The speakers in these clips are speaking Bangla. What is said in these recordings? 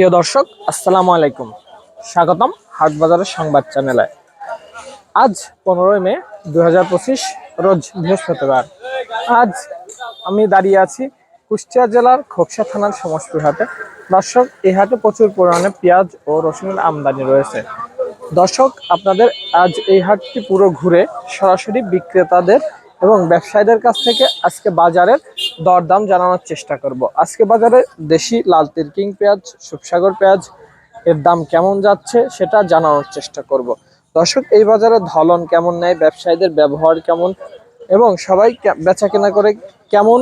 প্রিয় দর্শক, আসসালামু আলাইকুম। স্বাগতম হাট বাজারের সংবাদ চ্যানেলে। আজ পনেরোই মে দু হাজার পঁচিশ, রোজ বৃহস্পতিবার। আজ আমি দাঁড়িয়ে আছি কুষ্টিয়া জেলার খোকসা থানার সমষ্টি হাটে। দর্শক, এই হাটে প্রচুর পরিমাণে পেঁয়াজ ও রসুনের আমদানি রয়েছে। দর্শক, আপনাদের আজ এই হাটটি পুরো ঘুরে সরাসরি বিক্রেতাদের এবং ব্যবসায়ীদের কাছ থেকে আজকে বাজারের দরদাম জানানোর চেষ্টা করব। আজকে বাজারে দেশি লাল তিরকিং পেঁয়াজ, সুপসাগর পেঁয়াজ এর দাম কেমন যাচ্ছে সেটা জানানোর চেষ্টা করব। দর্শক, এই বাজারে ধলন কেমন নেয়, ব্যবসায়ীদের ব্যবহার কেমন এবং সবাই বেচা কেনা করে কেমন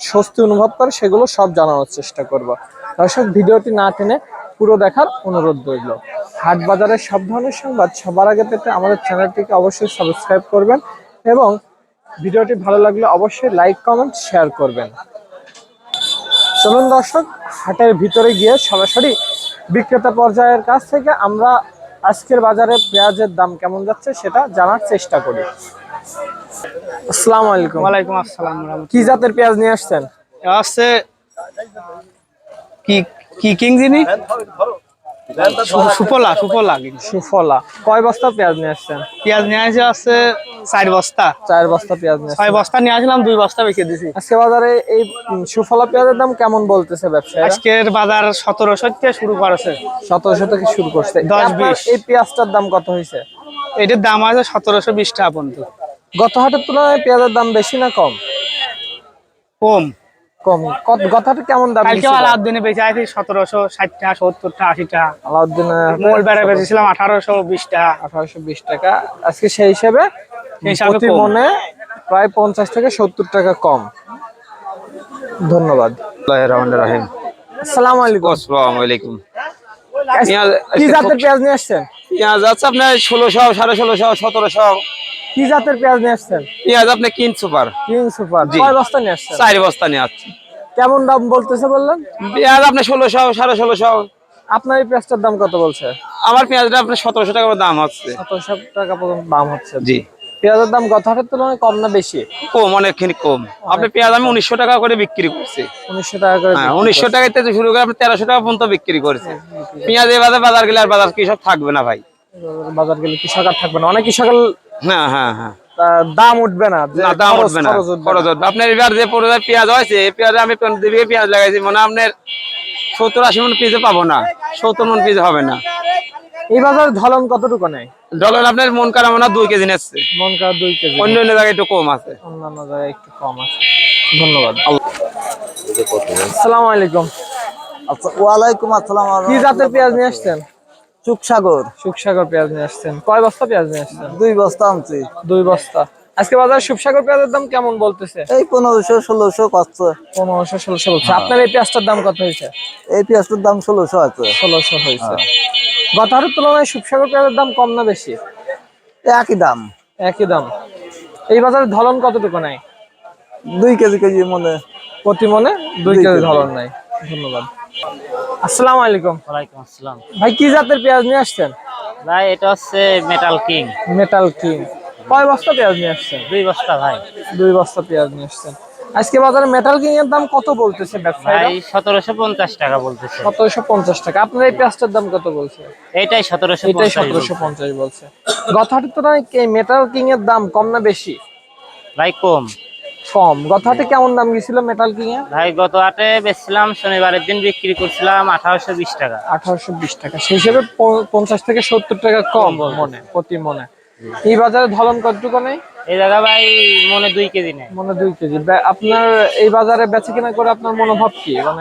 স্বস্তি অনুভব করে সেগুলো সব জানানোর চেষ্টা করব। দর্শক, ভিডিওটি না টেনে পুরো দেখার অনুরোধ রইল। হাট বাজারের সব ধরনের সংবাদ সবার আগে পেতে আমাদের চ্যানেলটিকে অবশ্যই সাবস্ক্রাইব করবেন এবং ভিডিওটি ভালো লাগলে অবশ্যই লাইক কমেন্ট শেয়ার করবেন। চলুন দর্শক হাটের ভিতরে গিয়ে সরাসরি বিক্রেতা পর্যায়ের কাছ থেকে আমরা আজকের বাজারে পেঁয়াজের দাম কেমন যাচ্ছে সেটা জানার চেষ্টা করি। আসসালামু আলাইকুম। ওয়ালাইকুম আসসালাম কি জাতের পেঁয়াজ নিয়ে আসছেন? আসছে কি কি কিং জিনি সুফলা সুফলা সুফলা কয় বস্তা পেঁয়াজ নিয়ে আসছেন? পেঁয়াজ নিয়ে আসে আছে চার বস্তা। চার বস্তা পেঁয়াজ নিয়ে ছয় বস্তা নিয়ে আসলাম দুই বস্তা বেঁকে দিছি। আজকে বাজারে এই সুফলা পেঁয়াজের দাম কেমন বলতেছে ব্যবসায়ীরা? আজকের বাজার সতেরোশো থেকে শুরু করেছে। সতেরোশো থেকে শুরু করছে। দশ, বিশ। এই পেঁয়াজটার দাম কত হয়েছে? এটার দাম আছে সতেরোশো বিশ টাকা পর্যন্ত। গত হাটের তুলনায় পেঁয়াজের দাম বেশি না কম? কম। কম। কত- গত হাটে কেমন দাম কালকে আলাদ বেঁচে আছে সতেরোশো ষাট টাকা সত্তর টাকা আশি টাকা আলাউদ্দিনের মোল বেড়ে বেঁচেছিলাম আঠারোশো বিশ টাকা আঠারোশো বিশ টাকা। আজকে সেই হিসেবে প্রতি মনে প্রায় পঞ্চাশ থেকে সত্তর টাকা কম। ধন্যবাদ। রহিম। আসসালামু আলাইকুম। আসসালামু আলাইকুম। কি জাতের পেঁয়াজ নিয়ে আসছেন? পেঁয়াজ আছে আপনার ষোলোশো সাড়ে ষোলোশো সতেরোশো। কি জাতের পেঁয়াজ নিয়ে আসছেন? পেঁয়াজ আপনি কিন সুপার। King super. জি। বস্তা নিয়ে আসছেন? চার বস্তা নিয়ে আসছি। কেমন দাম বলতেছে বললেন? পেঁয়াজ আপনি ষোলোশো সাড়ে ষোলোশো। আপনার এই পেঁয়াজটার দাম কত বলছে? আমার পেঁয়াজটা আপনার সতেরোশো টাকা দাম হচ্ছে। সতেরোশো টাকা পর্যন্ত দাম হচ্ছে। জি। পেঁয়াজের দাম হাটের তুলনায় কম না বেশি? কম অনেকখানি কম। আপনি পেঁয়াজ আমি উনিশশো টাকা করে বিক্রি করছি। উনিশশো টাকা করে হ্যাঁ উনিশশো টাকা থেকে শুরু করে আপনি তেরোশো টাকা পর্যন্ত বিক্রি করেছে পেঁয়াজ এবার বাজার গেলে আর বাজার কৃষক থাকবে না ভাই? বাজার গেলে কৃষক আর থাকবে না। অনেক কৃষক হ্যাঁ হ্যাঁ হ্যাঁ। দাম উঠবে না না দাম উঠবে না খরচ উঠবে আপনার এবার যে পরিমাণ পেঁয়াজ হয়েছে এই পেঁয়াজে আমি পনেরো বিঘে পেঁয়াজ লাগাইছি মানে আপনার সত্তর আশি মন পিসে পাবো না সত্তর মন পিস হবে না। এই বাজার ধলন কতটুকু নেই ডলার আপনার মন করা মনে হয় দুই কেজি নিচ্ছে। মন করা দুই কেজি। অন্য অন্য জায়গায় একটু কম আছে। অন্যান্য জায়গায় একটু কম আছে। ধন্যবাদ। আসসালামু আলাইকুম। আচ্ছা ওয়ালাইকুম আসসালাম। কি জাতের পেঁয়াজ নিয়ে আসছেন? চুকসাগর সুখসাগর পেঁয়াজ নিয়ে আসছেন। কয় বস্তা পেঁয়াজ নিয়ে আসছেন? দুই বস্তা আনছি। দুই বস্তা। আজকে বাজারে সুখসাগর পেঁয়াজের দাম কেমন বলতেছে? এই পনেরোশো ষোলোশো করছে পনেরোশো ষোলোশো বলছে। আপনার এই পেঁয়াজটার দাম কত হয়েছে? এই পেঁয়াজটার দাম ষোলোশো আছে। ষোলোশো হয়েছে। গত হাটের তুলনায় সুখসাগর পেঁয়াজের দাম কম না বেশি? একই দাম। একই দাম। এই বাজারে ধলন কতটুকু নাই দুই কেজি কেজি মনে। প্রতি মনে দুই কেজি ধলন নাই ধন্যবাদ। আসসালামু আলাইকুম। ওয়ালাইকুম আসসালাম। ভাই কি জাতের পেঁয়াজ নিয়ে আসছেন? ভাই এটা হচ্ছে মেটাল কিং মেটাল কিং কয় বস্তা পেঁয়াজ নিয়ে আসছেন? দুই বস্তা ভাই। দুই বস্তা পেঁয়াজ নিয়ে আসছেন। আজকে বাজারে মেটাল কিং এর দাম কত বলতেছে ব্যবসায়ীরা? ভাই সতেরোশো পঞ্চাশ টাকা বলতেছে। সতেরোশো পঞ্চাশ টাকা। আপনার এই পেঁয়াজটার দাম কত বলছে? এইটাই সতেরোশো এটাই সতেরোশো পঞ্চাশ বলছে। গত হাটের তুলনায় এই মেটাল কিং এর দাম কম না বেশি? ভাই কম। কম। গত হাটে কেমন দাম গেছিল মেটাল কিং ভাই গত হাটে বেচছিলাম শনিবারের দিন বিক্রি করছিলাম আঠারোশো বিশ টাকা। আঠারোশো বিশ টাকা। সেই হিসেবে পঞ্চাশ থেকে সত্তর টাকা কম মনে প্রতি মনে। এই বাজারে ধলন কতটুকু নেই? এই জায়গা ভাই মনে দুই কেজি নেই। মনে দুই কেজি। আপনার এই বাজারে বেচে কিনা করে আপনার মনোভাব কি? মানে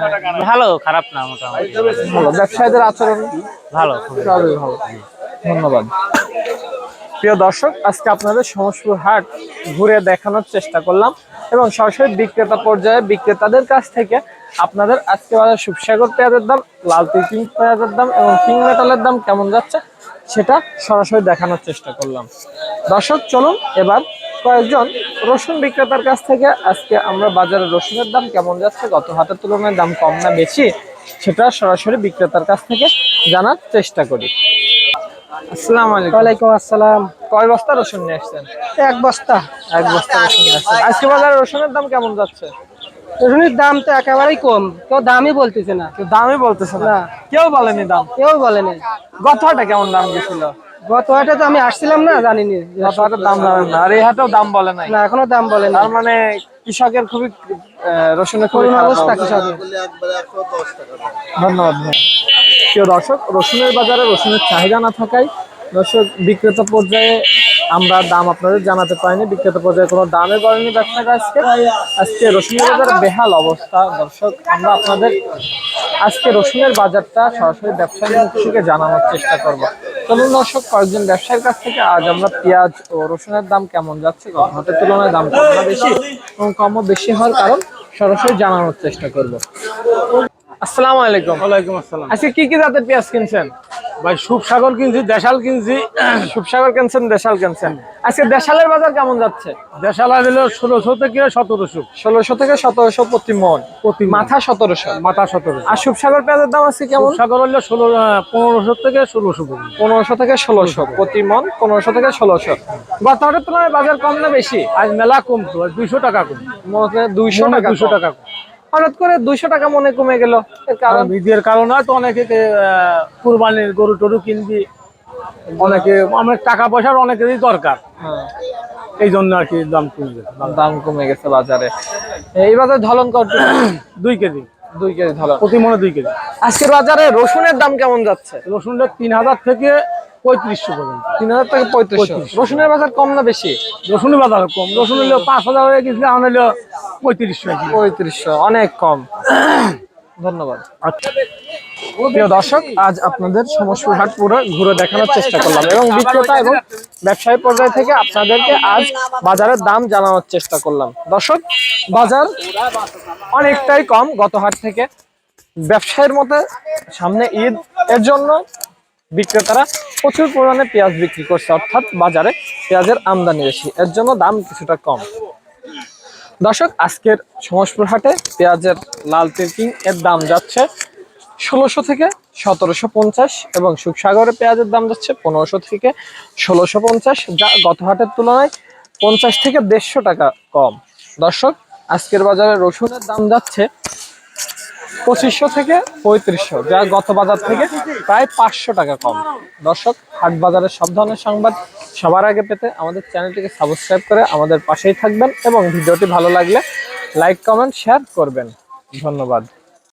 ভালো খারাপ না মোটামুটি। ভালো। ব্যবসায়ীদের আচরণ? ভালো খুবই। ভালো। ধন্যবাদ। প্রিয় দর্শক, আজকে আপনাদের সমস্তপুর হাট ঘুরে দেখানোর চেষ্টা করলাম এবং সরাসরি বিক্রেতা পর্যায়ে বিক্রেতাদের কাছ থেকে আপনাদের আজকে বাজার সুপসাগর পেঁয়াজের দাম লাল কিং পেঁয়াজের দাম এবং কিং মেটালের দাম কেমন যাচ্ছে সেটা সরাসরি দেখানোর চেষ্টা করলাম। দর্শক, চলুন এবার কয়েকজন রসুন বিক্রেতার কাছ থেকে আজকে আমরা বাজারে রসুনের দাম কেমন যাচ্ছে, গত হাতের তুলনায় দাম কম না বেশি সেটা সরাসরি বিক্রেতার কাছ থেকে জানার চেষ্টা করি। আসসালামু আলাইকুম। ওয়ালাইকুম আসসালাম। কয় বস্তা রসুন নিয়ে আসছেন? এক বস্তা। এক বস্তা রসুন নিয়ে আসছেন। আজকে বাজারে রসুনের দাম কেমন যাচ্ছে? রসুনের দাম তো একেবারেই কম। কেউ দামই বলতেছে না। কেউ দামই বলতেছে না। না। কেউ বলেনি দাম। কেউ বলেনি। গত কেমন দাম গেছিল? গত হাটে আমি আসছিলাম না জানিনি। যে গত হাটের দাম জানেন না আর এই হাটেও দাম বলে নাই। না এখনও দাম বলেনি তার মানে কৃষকের খুবই রসুনের খুবই অবস্থা। কৃষকের। ধন্যবাদ ভাই। প্রিয় দর্শক রসুনের বাজারে রসুনের চাহিদা না থাকায় দর্শক বিক্রেতা পর্যায়ে আমরা দাম আপনাদের জানাতে পারিনি। বিক্রেতা পর্যায়ে কোনো দামে বলেনি ব্যবসাটা আজকে। আজকে রসুনের বাজারে বেহাল অবস্থা। দর্শক আমরা আপনাদের আজকে রসুনের বাজারটা সরাসরি ব্যবসায়ী মুখ জানানোর চেষ্টা করব। চলুন দর্শক, কয়েকজন ব্যবসায়ীর কাছ থেকে আজ আমরা পেঁয়াজ ও রসুনের দাম কেমন যাচ্ছে হাতের তুলনায় দাম কম বেশি এবং কমও বেশি হওয়ার কারণ সরাসরি জানানোর চেষ্টা করব। আসসালামু আলাইকুম। ওয়ালাইকুম আসসালাম। আজকে কি কি জাতের পেঁয়াজ কিনছেন? ভাই সুপসাগর কিনছি দেশাল কিনছি। সুপসাগর কিনছেন দেশাল কিনছেন। আজকে দেশালের বাজার কেমন যাচ্ছে? দেশালা দিল ষোলোশো থেকে সতেরোশো। ষোলোশো থেকে সতেরোশো প্রতি মন। প্রতি মাথা সতেরোশো। মাথা সতেরোশো। আর সুপসাগর পেঁয়াজের দাম আছে কেমন? সুপসাগর হলো ষোলো পনেরোশো থেকে ষোলোশো পনেরোশো থেকে ষোলোশো প্রতি মন পনেরোশো থেকে ষোলোশো। গত হাটের তুলনায় বাজার কম না বেশি? আজ মেলা কমতো দুইশো টাকা কম দুইশো টাকা দুইশো টাকা কম। হঠাৎ করে দুইশো টাকা মনে কমে গেল। এর কারণ? ঈদের কারণে তো অনেকে কুরবানির গরু টরু কিনবি। অনেকে অনেক টাকা পয়সার অনেকেরই দরকার। হ্যাঁ, এই জন্য আর কি দাম কমে গেছে দাম কমে গেছে বাজারে। এই বাজার ধলন কত দুই কেজি। দুই কেজি ধলন প্রতি মনে দুই কেজি। আজকের বাজারে রসুনের দাম কেমন যাচ্ছে? রসুনটা তিন হাজার থেকে পঁয়ত্রিশশো পর্যন্ত তিন হাজার থেকে পঁয়ত্রিশশো। রসুনের বাজার কম না বেশি? রসুনের বাজার কম। রসুন হলো পাঁচ হাজার হয়ে গেছিল এখন হলো পঁয়ত্রিশশো। পঁয়ত্রিশশো অনেক কম। ধন্যবাদ। প্রিয় দর্শক আজ আপনাদের সমস্যার হাট পুরো ঘুরে দেখানোর চেষ্টা করলাম এবং বিক্রেতা এবং ব্যবসায়ী পর্যায় থেকে আপনাদেরকে আজ বাজারের দাম জানানোর চেষ্টা করলাম। দর্শক বাজার অনেকটাই কম গত হাট থেকে। ব্যবসায়ের মতে সামনে ঈদ এর জন্য বিক্রেতারা প্রচুর পরিমাণে পেঁয়াজ বিক্রি করছে, অর্থাৎ বাজারে পেঁয়াজের আমদানি বেশি। এর জন্য দাম কিছুটা কম। দর্শক, আজকের সমসপুর হাটে পেঁয়াজের লাল তিরকিং এর দাম যাচ্ছে ষোলোশো থেকে সতেরোশো পঞ্চাশ এবং সুখসাগরের পেঁয়াজের দাম যাচ্ছে পনেরোশো থেকে ষোলোশো পঞ্চাশ, যা গত হাটের তুলনায় পঞ্চাশ থেকে দেড়শো টাকা কম। দর্শক, আজকের বাজারে রসুনের দাম যাচ্ছে পঁচিশশো থেকে পঁয়ত্রিশশো, যা গত বাজার থেকে প্রায় পাঁচশো টাকা কম। দর্শক, হাট বাজারের সব ধরনের সংবাদ সবার আগে পেতে আমাদের চ্যানেলটিকে সাবস্ক্রাইব করে আমাদের পাশেই থাকবেন এবং ভিডিওটি ভালো লাগলে লাইক, কমেন্ট, শেয়ার করবেন। ধন্যবাদ।